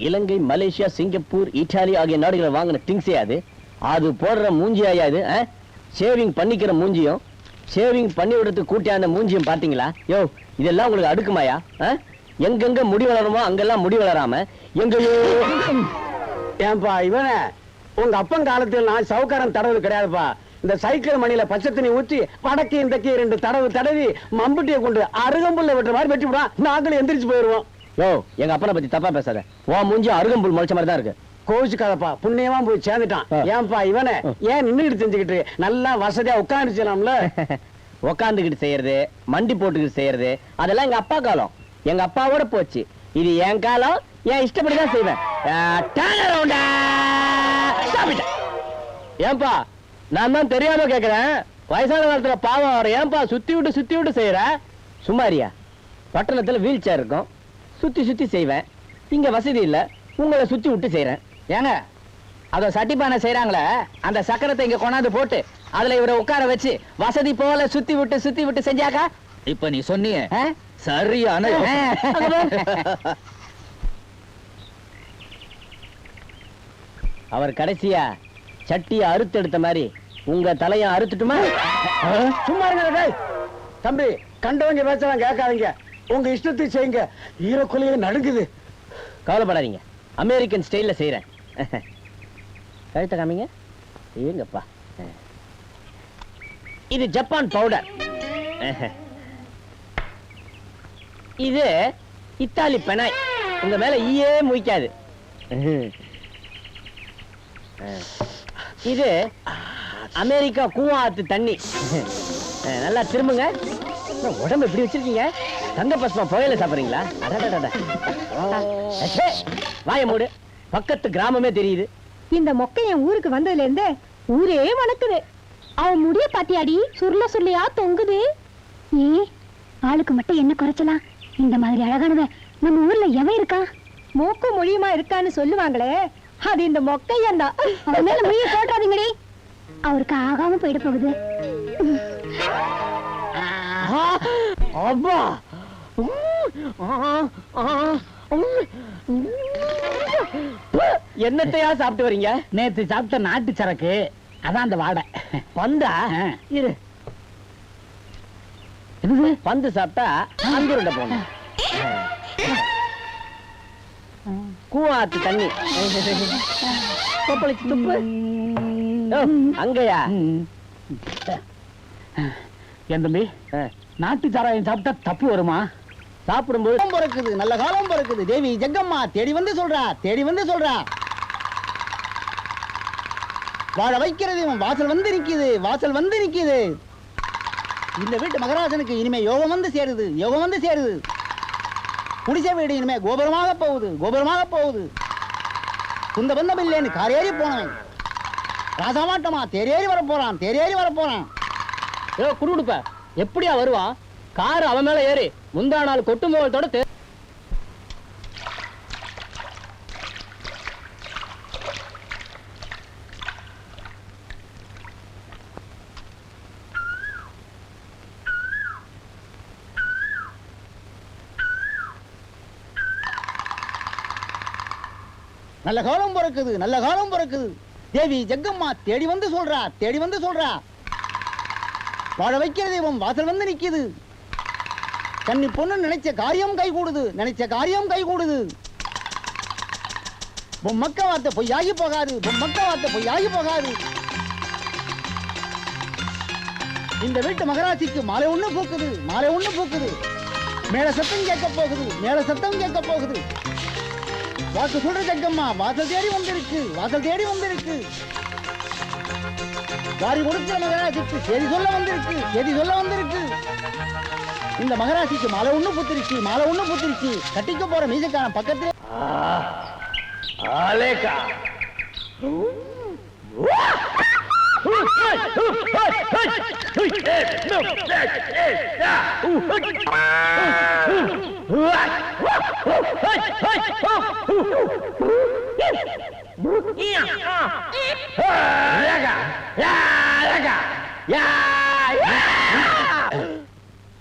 இலங்கை Malaysia Singapore Italy ஆகிய நாடுகளை வாங்கின திங்ஸே அது? அது போடுற மூஞ்சியாயா இது ஷேவிங் பண்ணிக்கிற மூஞ்சியும் ஷேவிங் பண்ணி விடுறதுக்கு கூட்டியாந்த மூஞ்சியும் பார்த்தீங்களா? யோ இதெல்லாம் உங்களுக்கு அடுக்குமாயா? ஆ? எங்கெங்க முடி வளருமோ அங்கெல்லாம் முடி வளராம எங்கேயோ ஏன்பா இவனே உங்க அப்பன் காலத்தில் நான் சவுக்காரன் தடவு கிடையாதுப்பா. இந்த சைக்கிள் மணியில பச்சை தண்ணி ஊற்றி வடக்கு இந்தக்கு ரெண்டு தடவு தடவி மம்புட்டியை கொண்டு அருகம்புல்ல வெட்டுற மாதிரி வெட்டி விடுவான் நாங்களும் எந்திரிச்சு போயிருவோம். யோ எங்க அப்பனை பத்தி தப்பா பேசாத. உன் மூஞ்சி அருகம்புல் முளைச்ச மாதிரி தான் இருக்கு. கோவிச்சுக்காதப்பா புண்ணியமா போய் சேர்ந்துட்டான். ஏன்பா இவனே? ஏன் நின்னுட்டு செஞ்சுக்கிட்டு நல்லா வசதியா உட்காந்துச்சலாம்ல உக்காந்துக்கிட்டு செய்யறது மண்டி போட்டுக்கிட்டு செய்யறது அதெல்லாம் எங்க அப்பா காலம். எங்க அப்பாவோட போச்சு. இது என் காலம் என் இஷ்டப்படி தான் செய்வேன். ஏன்பா நான் தான் தெரியாம கேக்குறேன். வயசான காலத்துல பாவம் வர ஏன்பா சுத்தி விட்டு சுத்தி விட்டு செய்யற? சும்மாரியா பட்டணத்துல வீல் சேர் இருக்கும். சுத்தி சுத்தி செய்வேன். இங்க வசதி இல்ல உங்களை சுத்தி விட்டு செய்யறேன் ஏங்க? அத சட்டிப்பானை செய்யறாங்களே அந்த சக்கரத்தை இங்க கொண்டாந்து போட்டு அதுல இவரை உட்கார வச்சு வசதி போல சுத்தி விட்டு சுத்தி விட்டு செஞ்சாக்கா? இப்ப நீ சொன்னியே? சரியான. அவர் கடைசியா சட்டியை அறுத்தெடுத்த மாதிரி உங்க தலைய அறுத்துட்டுமா? சும்மா இருங்க. தம்பி கண்டவங்க பேசலாம் கேட்காதீங்க. உங்க இஷ்டத்தை செய்யுங்க. ஈரக்குலையே நடுங்குது. கவலைப்படாதீங்க அமெரிக்கன் ஸ்டைலில் செய்கிறேன் கழுத்த காமிங்க. ஏங்கப்பா. இது ஜப்பான் பவுடர் இது இத்தாலி பெனாய். உங்க மேல ஈயே முழிக்காது. இது அமெரிக்கா கூவாத்து தண்ணி. நல்லா திரும்புங்க. உடம்பு இப்படி வச்சிருக்கீங்க? தங்க பஸ்மா புயல சாப்பிடுறீங்களா? வாய மூடு. பக்கத்து கிராமமே தெரியுது. இந்த மொக்கை என் ஊருக்கு வந்ததுல இருந்து ஊரே வணக்குது. அவன் முடிய பாத்தியாடி? சுருள சுருளையா தொங்குது. ஏ ஆளுக்கு மட்டும் என்ன குறைச்சலாம்? இந்த மாதிரி அழகானவ நம்ம ஊர்ல எவன் இருக்கா மூக்கு மொழியுமா இருக்கான்னு சொல்லுவாங்களே. அது இந்த மொக்கையன் தான். அவன் மேல மொழிய போட்டாதீங்கடி அவருக்கு ஆகாம போயிட போகுது. அப்பா என்னத்தையா சாப்பிட்டு வரீங்க நேத்து சாப்பிட்ட நாட்டு சரக்கு அதான் அந்த வாடை பந்தா இரு என்னது பந்து சாப்பிட்டா அந்துருண்ட போன கூவாத்து தண்ணி கொப்பளிச்சு துப்பு அங்கயா என் தம்பி. நாட்டு சாராயம் சாப்பிட்டா தப்பு வருமா? சாப்பிடும்போது பிறக்குது நல்ல காலம் பிறக்குது. தேவி ஜெகம்மா தேடி வந்து சொல்றா தேடி வந்து சொல்றா. வாழ வைக்கிறது இவன் வாசல் வந்து நிக்குது வாசல் வந்து நிக்குது. இந்த வீட்டு மகராஜனுக்கு இனிமே யோகம் வந்து சேருது யோகம் வந்து சேருது. குடிசை வீடு இனிமே கோபுரமாக போகுது கோபுரமாக போகுது. குந்த பந்தம் இல்லைன்னு காரேறி போனவன். ராசாமாட்டமா தேரேறி வர போறான் தேரேறி வர போறான் ஏ குடுப்ப எப்படியா வருவான் கார் அவன் மேல ஏறி முந்தா நாள் கொட்டு மோகத்தோட நல்ல காலம் பிறக்குது நல்ல காலம் பிறக்குது. தேவி ஜெகம்மா தேடி வந்து சொல்றா தேடி வந்து சொல்றா. வாழ வைக்கிற தெய்வம் வாசல் வந்து நிக்குது. கன்னி பொண்ணு நினைச்ச காரியம் கை கூடுது நினைச்ச காரியம் கை கூடுது பொம்மக்க வார்த்தை பொய்யாகி போகாது. பொம்மக்க வார்த்தை பொய்யாகி போகாது. இந்த வீட்டு மகராட்சிக்கு மாலை ஒண்ணு பூக்குது. மாலை ஒண்ணு பூக்குது. மேல சத்தம் கேட்க போகுது. மேல சத்தம் கேட்க போகுது. வாக்கு சொல்ற ஜக்கம்மா வாசல் தேடி வந்திருக்கு. வாசல் தேடி வந்திருக்கு. வாரி கொடுக்கிற மகராசிக்கு செய்தி சொல்ல வந்திருக்கு. செய்தி சொல்ல வந்திருக்கு. இந்த மகராசிக்கு மாலை ஒண்ணு புத்திருச்சு. மாலை ஒண்ணு புத்திருச்சு. கட்டிக்க போற மீசக்காரன் பக்கத்துல ஆலேக்கா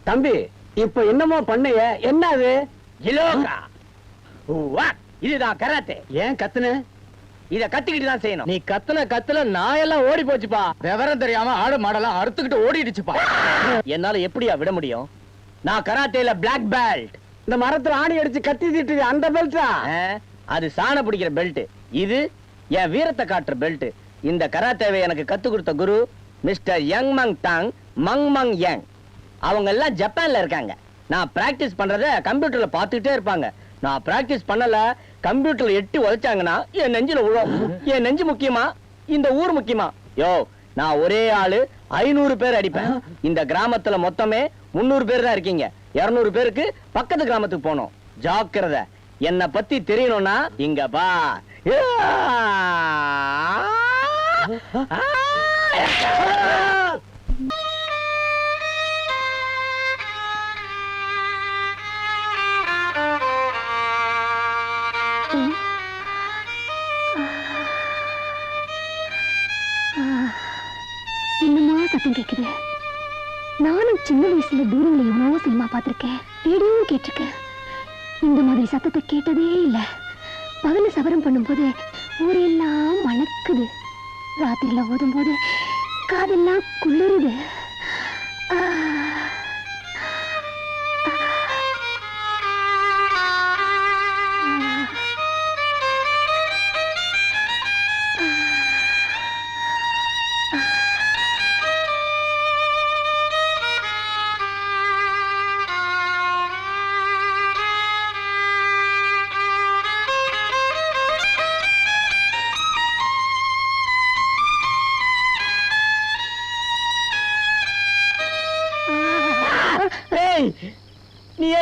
தம்பி இப்ப என்னமோ பண்ணைய என்ன அது இலோகா இதுதான் கராத்தே. ஏன் கத்துன? இத கத்துக்கிட்டு தான் செய்யணும். நீ கத்துன கத்துல நாயெல்லாம் ஓடி போச்சுப்பா. விவரம் தெரியாம ஆடு மாடெல்லாம் அறுத்துக்கிட்டு ஓடிடுச்சுப்பா. என்னால எப்படியா விட முடியும்? நான் கராத்தேல பிளாக் பெல்ட் இந்த மரத்துல ஆணி அடிச்சு கத்தி திட்டு அந்த பெல்ட்டா அது சாண பிடிக்கிற பெல்ட் இது என் வீரத்தை காட்டுற பெல்ட் இந்த கராத்தேவை எனக்கு கத்து கொடுத்த குரு mister Yang Mang Tang Mang Mang Yang அவங்க எல்லாம் ஜப்பான்ல இருக்காங்க. நான் பிராக்டிஸ் பண்றத கம்ப்யூட்டர்ல பார்த்துக்கிட்டே இருப்பாங்க. நான் பிராக்டிஸ் பண்ணல கம்ப்யூட்டர்ல எட்டி உழைச்சாங்கன்னா என் நெஞ்சில விழும் என் நெஞ்சு முக்கியமா? இந்த ஊர் முக்கியமா? யோ நான் ஒரே ஆளு ஐநூறு பேர் அடிப்பேன். இந்த கிராமத்துல மொத்தமே முன்னூறு பேர் தான் இருக்கீங்க. இருநூறு பேருக்கு பக்கத்து கிராமத்துக்கு போகணும். ஜாக்கிரதை. என்ன பத்தி தெரியணும்னா இங்க பா என்னமா சத்தம் கேக்குது? நானும் சின்ன வயசுல தூரங்களை எவ்வளவோ சினிமா பார்த்திருக்கேன். ரேடியோவும் கேட்டிருக்கேன். இந்த மாதிரி சத்தத்தை கேட்டதே இல்ல. பகல சபரம் பண்ணும்போது ஊரெல்லாம் மணக்குது. ராத்திரில ஓதும்போது காதெல்லாம் குளிருது.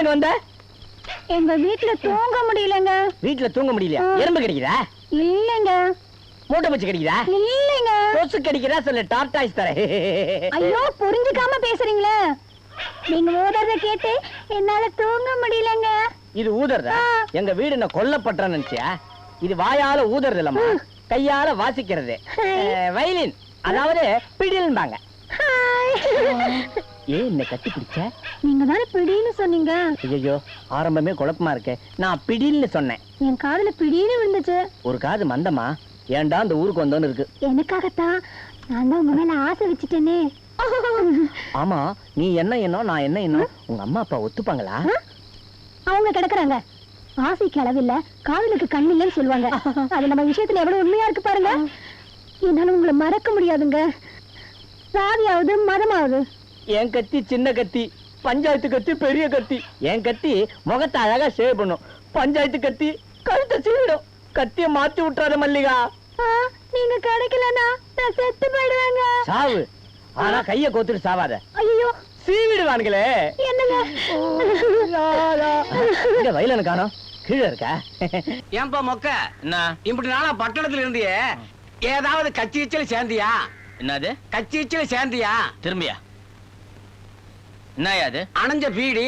ஏன் வந்த? எங்க வீட்டுல தூங்க முடியலங்க. வீட்டுல தூங்க முடியலையா? எறும்பு கிடைக்குதா? இல்லைங்க. மூட்டை பச்சு கிடைக்குதா? இல்லைங்க. கொசு கிடைக்குதா? சொல்லு டார்டாய்ஸ் தரேன். ஐயோ புரிஞ்சுக்காம பேசுறீங்களே. நீங்க ஓதுறத கேட்டு என்னால தூங்க முடியலங்க. இது ஊதறதா. எங்க வீடு என்ன கொல்லப்பட்ட நினைச்சியா? இது வாயால ஊதறது இல்லம்மா. கையால வாசிக்கிறது. வயலின். அதாவது பிடில்பாங்க. ஏன் என்ன கட்டி பிடிச்ச நீங்க தானே பிடின்னு சொன்னீங்க. ஐயோ ஆரம்பமே குழப்பமா இருக்கே. நான் பிடில்னு சொன்னேன். என் காதுல பிடின்னு விழுந்துச்சு. ஒரு காது மந்தமா? ஏன்டா அந்த ஊருக்கு வந்தோன்னு இருக்கு? எனக்காகத்தான். நான் தான் உங்க மேல ஆசை வச்சுட்டேனே. ஆமா நீ என்ன என்ன நான் என்ன என்ன உங்க அம்மா அப்பா ஒத்துப்பாங்களா? அவங்க கிடக்குறாங்க. ஆசைக்கு அளவில்ல காதலுக்கு கண் இல்லைன்னு சொல்லுவாங்க. அது நம்ம விஷயத்துல எவ்வளவு உண்மையா இருக்கு பாருங்க. என்னால உங்களை மறக்க முடியாதுங்க. சாதியாவது மதமாவது. என் கத்தி சின்ன கத்தி பஞ்சாயத்து கத்தி பெரிய கத்தி. என் கத்தி முகத்தை அழகா சேவ் பண்ணும். பஞ்சாயத்து கத்தி கழுத்தை சீவிடும். கத்திய மாத்தி விட்டுறாத மல்லிகா. ஆ, நீங்க கிடைக்கலனா நான் செத்து போயிடுவேங்க. சாவு. ஆனா கைய கோத்துட்டு சாவாத. ஐயோ சீவிடுவானுங்களே. என்னங்க? இங்க வயலனு காணோம். கீழே இருக்கா. ஏன்பா மொக்க? என்ன? இப்படி நாளா பட்டணத்துல இருந்தியே. ஏதாவது கட்சி சேர்ந்தியா? என்னது? கட்சி இச்சல சேர்ந்தியா? திரும்பியா? என்னயா அது? அணைஞ்ச பீடி.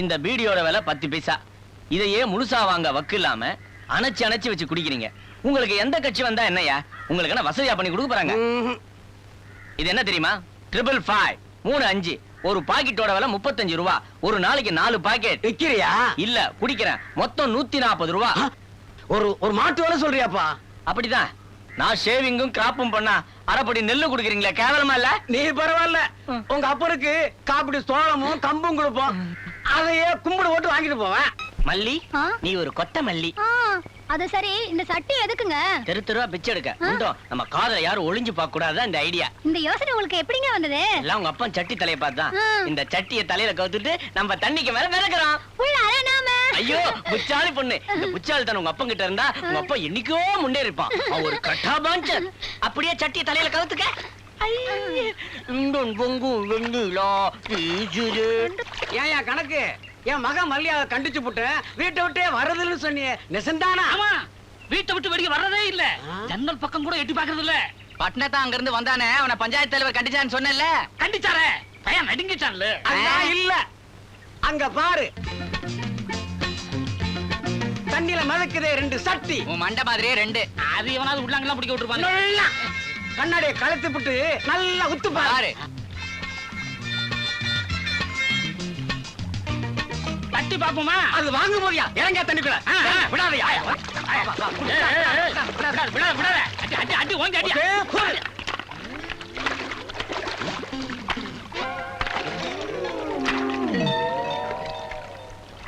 இந்த பீடியோட விலை பத்து பைசா. இதையே முழுசா வாங்க வக்கு இல்லாம அணைச்சு அணைச்சு வச்சு குடிக்கிறீங்க. உங்களுக்கு எந்த கட்சி வந்தா என்னய்யா? உங்களுக்கு என்ன வசதியா பண்ணி கொடுக்க போறாங்க. இது என்ன தெரியுமா? ட்ரிபிள் ஃபைவ் மூணு அஞ்சு. ஒரு பாக்கெட்டோட விலை முப்பத்தஞ்சு ரூபா. ஒரு நாளைக்கு நாலு பாக்கெட். விக்கிறியா? இல்ல குடிக்கிறேன். மொத்தம் நூத்தி நாற்பது ரூபா. ஒரு ஒரு மாட்டு வேலை சொல்றியாப்பா? அப்படிதான். நான் ஷேவிங்கும் கிராப்பும் பண்ணா அரைப்படி நெல்லு குடுக்குறீங்களா கேவலமா இல்ல? நீ பரவாயில்ல. உங்க அப்பனுக்கு காப்பிடி சோளமும் கம்பும் கொடுப்போம். அதையே கும்பிடு போட்டு வாங்கிட்டு போவேன். மல்லி? நீ ஒரு கொத்த மல்லி. அது சரி இந்த சட்டி எதுக்குங்க தெரு தெருவா பிச்சை எடுக்க உண்டோம் நம்ம காதல யாரும் ஒளிஞ்சு பார்க்க கூடாது இந்த ஐடியா இந்த யோசனை உங்களுக்கு எப்படிங்க வந்தது எல்லாம் உங்க அப்பா சட்டி தலைய பார்த்தான். இந்த சட்டிய தலையில கவுத்துட்டு நம்ம தண்ணிக்கு மேல மிதக்குறோம் உள்ள அரணாம ஐயோ புச்சாலி பொண்ணு இந்த புச்சாலி தன் உங்க அப்பன் கிட்ட இருந்தா உங்க அப்பா என்னைக்கோ முன்னேறிப்பான் அவன் ஒரு கட்டா பாஞ்சர் அப்படியே சட்டிய தலையில கவுத்துக்க ஐயே, கணக்கு என் மகன் மல்லியாவை கண்டிச்சு போட்டு வீட்டை விட்டே வரதுன்னு சொன்னியே. நெசந்தானா? ஆமா வீட்டை விட்டு வெளியே வர்றதே இல்ல. ஜன்னல் பக்கம் கூட எட்டி பாக்குறது இல்ல பட்னத்தா அங்க இருந்து வந்தானே அவனை பஞ்சாயத்து தலைவர் கண்டிச்சான்னு சொன்னேன்ல. கண்டிச்சாரே பையன் நடுங்கிச்சான்ல. அதான் இல்ல. அங்க பாரு. தண்ணியில மிதக்குதே ரெண்டு சட்டி. உன் மண்டை மாதிரியே ரெண்டு. அது எவனாவது உள்ளாங்கலாம் பிடிக்க விட்டுருப்பாங்க கண்ணாடியை கழுத்து விட்டு நல்லா உத்து பாரு. அட்டி பாப்போமா அது வாங்க போறியா இறங்க தண்ணிக்குள்ள. விடாதயா? விடாத விடாத. அட்டி அட்டி அட்டி ஓங்கி அடி.